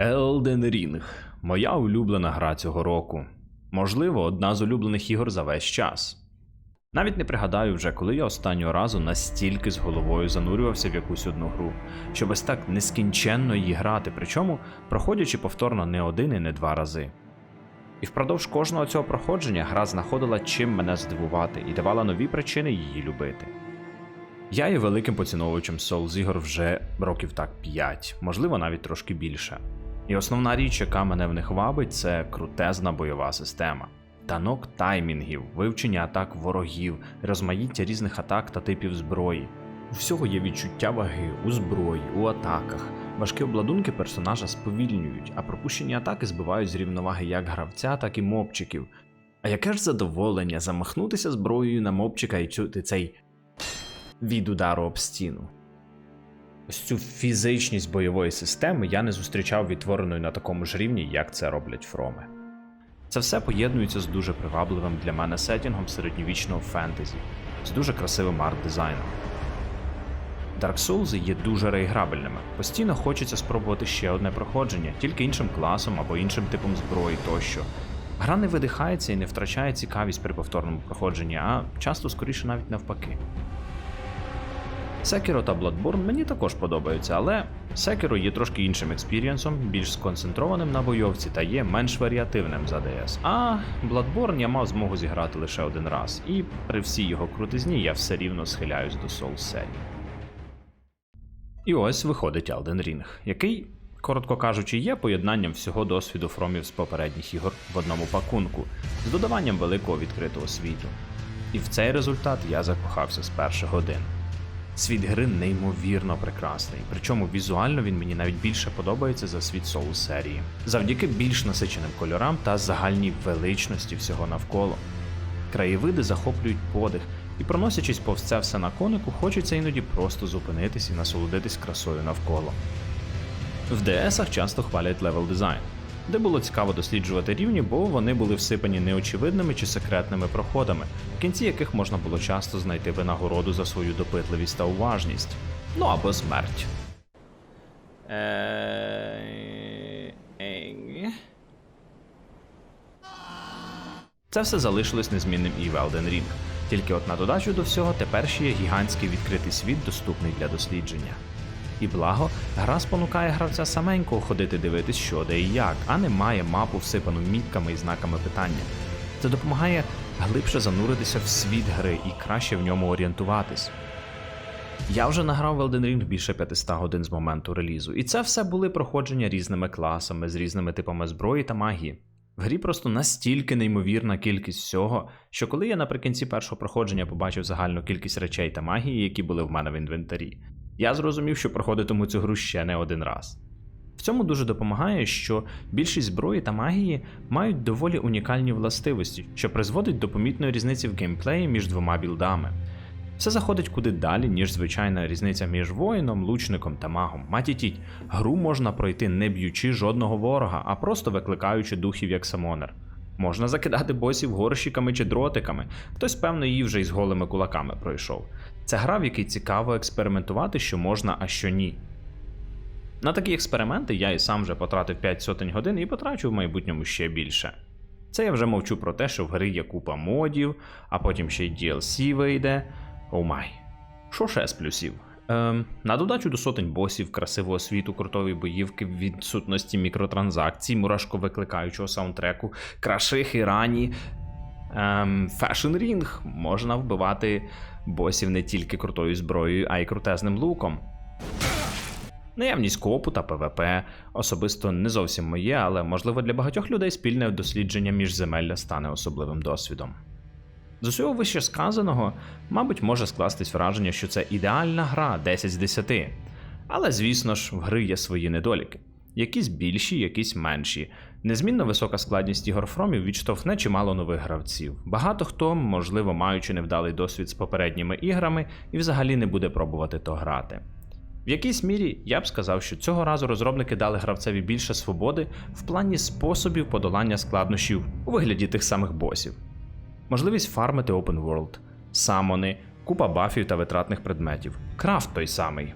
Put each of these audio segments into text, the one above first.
Elden Ring – моя улюблена гра цього року. Можливо, одна з улюблених ігор за весь час. Навіть не пригадаю вже, коли я останнього разу настільки з головою занурювався в якусь одну гру, щоб ось так нескінченно її грати, причому проходячи повторно не один і не два рази. І впродовж кожного цього проходження гра знаходила чим мене здивувати і давала нові причини її любити. Я є великим поціновувачем Souls ігор вже років так 5, можливо навіть трошки більше. І основна річ, яка мене в них вабить, це крутезна бойова система. Танок таймінгів, вивчення атак ворогів, розмаїття різних атак та типів зброї. У всього є відчуття ваги у зброї, у атаках. Важкі обладунки персонажа сповільнюють, а пропущені атаки збивають з рівноваги як гравця, так і мобчиків. А яке ж задоволення замахнутися зброєю на мобчика і чути цей від удару об стіну. Ось цю фізичність бойової системи я не зустрічав відтвореною на такому ж рівні, як це роблять фроми. Це все поєднується з дуже привабливим для мене сетінгом середньовічного фентезі, з дуже красивим арт-дизайном. Dark Souls є дуже реіграбельними. Постійно хочеться спробувати ще одне проходження, тільки іншим класом або іншим типом зброї тощо. Гра не видихається і не втрачає цікавість при повторному проходженні, а часто скоріше навіть навпаки. Sekiro та Bloodborne мені також подобаються, але Sekiro є трошки іншим експірієнсом, більш сконцентрованим на бойовці та є менш варіативним за DS. А Bloodborne я мав змогу зіграти лише один раз, і при всій його крутизні я все рівно схиляюсь до Souls серії. І ось виходить Elden Ring, який, коротко кажучи, є поєднанням всього досвіду фромів з попередніх ігор в одному пакунку, з додаванням великого відкритого світу. І в цей результат я закохався з перших годин. Світ гри неймовірно прекрасний, причому візуально він мені навіть більше подобається за світ Soul серії, завдяки більш насиченим кольорам та загальній величності всього навколо. Краєвиди захоплюють подих, і проносячись повз це все на конику, хочеться іноді просто зупинитись і насолодитись красою навколо. В ДСах часто хвалять левел дизайн, де було цікаво досліджувати рівні, бо вони були всипані неочевидними чи секретними проходами, в кінці яких можна було часто знайти винагороду за свою допитливість та уважність. Ну або смерть. Це все залишилось незмінним і в Elden Ring. Тільки от на додачу до всього тепер ще є гігантський відкритий світ, доступний для дослідження. І благо, гра спонукає гравця саменько ходити дивитись, що де і як, а не має мапу всипану мітками і знаками питання. Це допомагає глибше зануритися в світ гри і краще в ньому орієнтуватись. Я вже награв в Elden Ring більше 500 годин з моменту релізу, і це все були проходження різними класами, з різними типами зброї та магії. В грі просто настільки неймовірна кількість всього, що коли я наприкінці першого проходження побачив загальну кількість речей та магії, які були в мене в інвентарі, я зрозумів, що проходитиму цю гру ще не один раз. В цьому дуже допомагає, що більшість зброї та магії мають доволі унікальні властивості, що призводить до помітної різниці в геймплеї між двома білдами. Все заходить куди далі, ніж звичайна різниця між воїном, лучником та магом. Матітіть, гру можна пройти не б'ючи жодного ворога, а просто викликаючи духів як самонер. Можна закидати босів горщиками чи дротиками, хтось, певно, її вже із голими кулаками пройшов. Це гра, в якій цікаво експериментувати, що можна, а що ні. На такі експерименти я і сам вже потратив 5 сотень годин і потрачу в майбутньому ще більше. Це я вже мовчу про те, що в гри є купа модів, а потім ще й DLC вийде. Оу май. Що ще з плюсів? Ем, на додачу до сотень босів, красивого світу, крутої боївки, відсутності мікротранзакцій, мурашко викликаючого саундтреку, крашихи рані. Ем, Fashion Ring можна вбивати босів не тільки крутою зброєю, а й крутезним луком. Наявність копу та ПВП особисто не зовсім моє, але можливо для багатьох людей спільне дослідження міжземелля стане особливим досвідом. З усього вище сказаного, мабуть, може скластись враження, що це ідеальна гра 10 з 10. Але, звісно ж, в гри є свої недоліки. Якісь більші, якісь менші. Незмінно висока складність ігор Фромів відштовхне чимало нових гравців. Багато хто, можливо, маючи невдалий досвід з попередніми іграми, і взагалі не буде пробувати то грати. В якійсь мірі я б сказав, що цього разу розробники дали гравцеві більше свободи в плані способів подолання складнощів у вигляді тих самих босів. Можливість фармити open world, самони, купа бафів та витратних предметів, крафт той самий.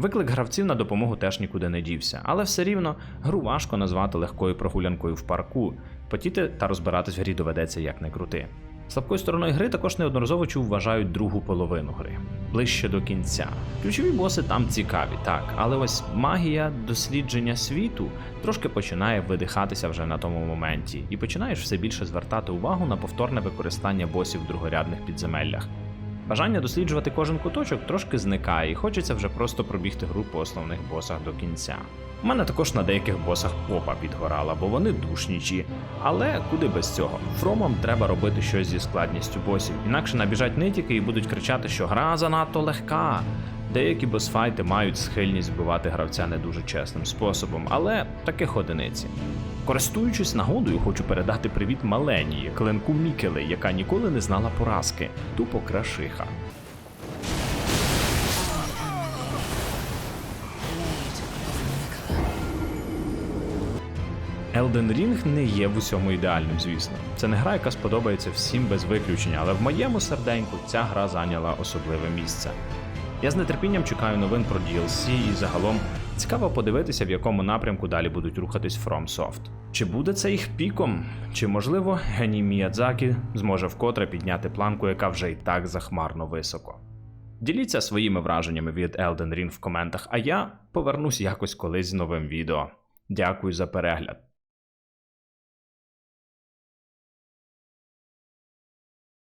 Виклик гравців на допомогу теж нікуди не дівся, але все рівно гру важко назвати легкою прогулянкою в парку. Потіти та розбиратись в грі доведеться як не крути. Слабкою стороною гри також неодноразово чув вважають другу половину гри, ближче до кінця. Ключові боси там цікаві, так, але ось магія дослідження світу трошки починає видихатися вже на тому моменті, і починаєш все більше звертати увагу на повторне використання босів в другорядних підземеллях. Бажання досліджувати кожен куточок трошки зникає, і хочеться вже просто пробігти гру по основних босах до кінця. У мене також на деяких босах попа підгорала, бо вони душнічі. Але куди без цього? Фромам треба робити щось зі складністю босів, інакше набіжать нитіки і будуть кричати, що гра занадто легка. Деякі босфайти мають схильність вбивати гравця не дуже чесним способом, але таких одиниці. Користуючись нагодою, хочу передати привіт Маленії, клинку Мікели, яка ніколи не знала поразки, тупо крашиха. Elden Ring не є в усьому ідеальним, звісно. Це не гра, яка сподобається всім без виключення, але в моєму серденьку ця гра зайняла особливе місце. Я з нетерпінням чекаю новин про DLC і загалом цікаво подивитися, в якому напрямку далі будуть рухатись FromSoft. Чи буде це їх піком? Чи можливо геній Міядзакі зможе вкотре підняти планку, яка вже і так захмарно високо? Діліться своїми враженнями від Elden Ring в коментах, а я повернусь якось колись з новим відео. Дякую за перегляд.